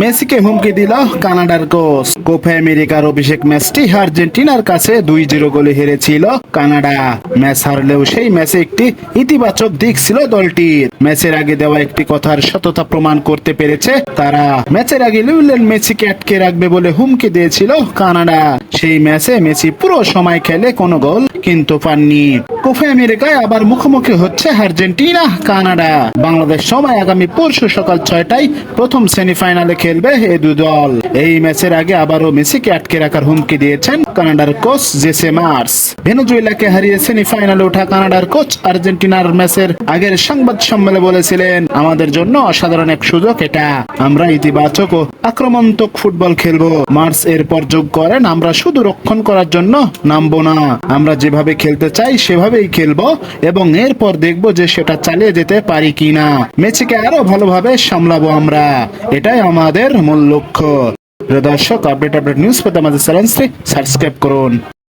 মেসিকে হুমকি দিল কানাডার কোচ। কোফে আমেরিকার অভিষেক ম্যাচটি আর্জেন্টিনার কাছে দুই জিরো গোলে হেরেছিল কানাডা। ম্যাচ হারলেও সেই ম্যাচে একটি ইতিবাচক দিক ছিল দলটির। ম্যাচের আগে দেওয়া একটি কথার সততা প্রমাণ করতে পেরেছে তারা। ম্যাচের আগে লিউলেন মেসিকে আটকে রাখবে বলে হুমকি দিয়েছিল কানাডা। সেই ম্যাচে মেসি পুরো সময় খেলে কোনো গোল কিন্তু পাননি। কোপা আমেরিকায় আবার মুখোমুখি হচ্ছে আর্জেন্টিনা, কানাডা। বাংলাদেশ সময় আগামী পরশু সকাল ছয়টায় প্রথম সেমিফাইনালে খেলবে এই দু দল। এই ম্যাচের আগে আবারও মেসিকে আটকে রাখার হুমকি দিয়েছেন কানাডার কোচ জেসে মার্স। ভেনেজুয়েলাকে হারিয়ে সেমিফাইনালে ওঠা কানাডার কোচ আর্জেন্টিনার ম্যাচের আগের সংবাদ সম্মেলনে বলেছিলেন, আমাদের জন্য অসাধারণ এক সুযোগ এটা। আমরা ইতিবাচক ও আক্রমণাত্মক ফুটবল খেলব। মার্স এরপর যোগ করেন, আমরা শুধু রক্ষণ করার জন্য নামবো না। আমরা যেভাবে খেলতে চাই, সেভাবেই খেলব এবং এরপর দেখব যে সেটা চালিয়ে যেতে পারি কিনা। মেসিকে আরও ভালোভাবে সামলাবো আমরা। এটাই আমাদের মূল লক্ষ্য। প্রিয় দর্শক আপডেট আপডেট নিউজ পেতে আমাদের চ্যানেলটি সাবস্ক্রাইব করুন।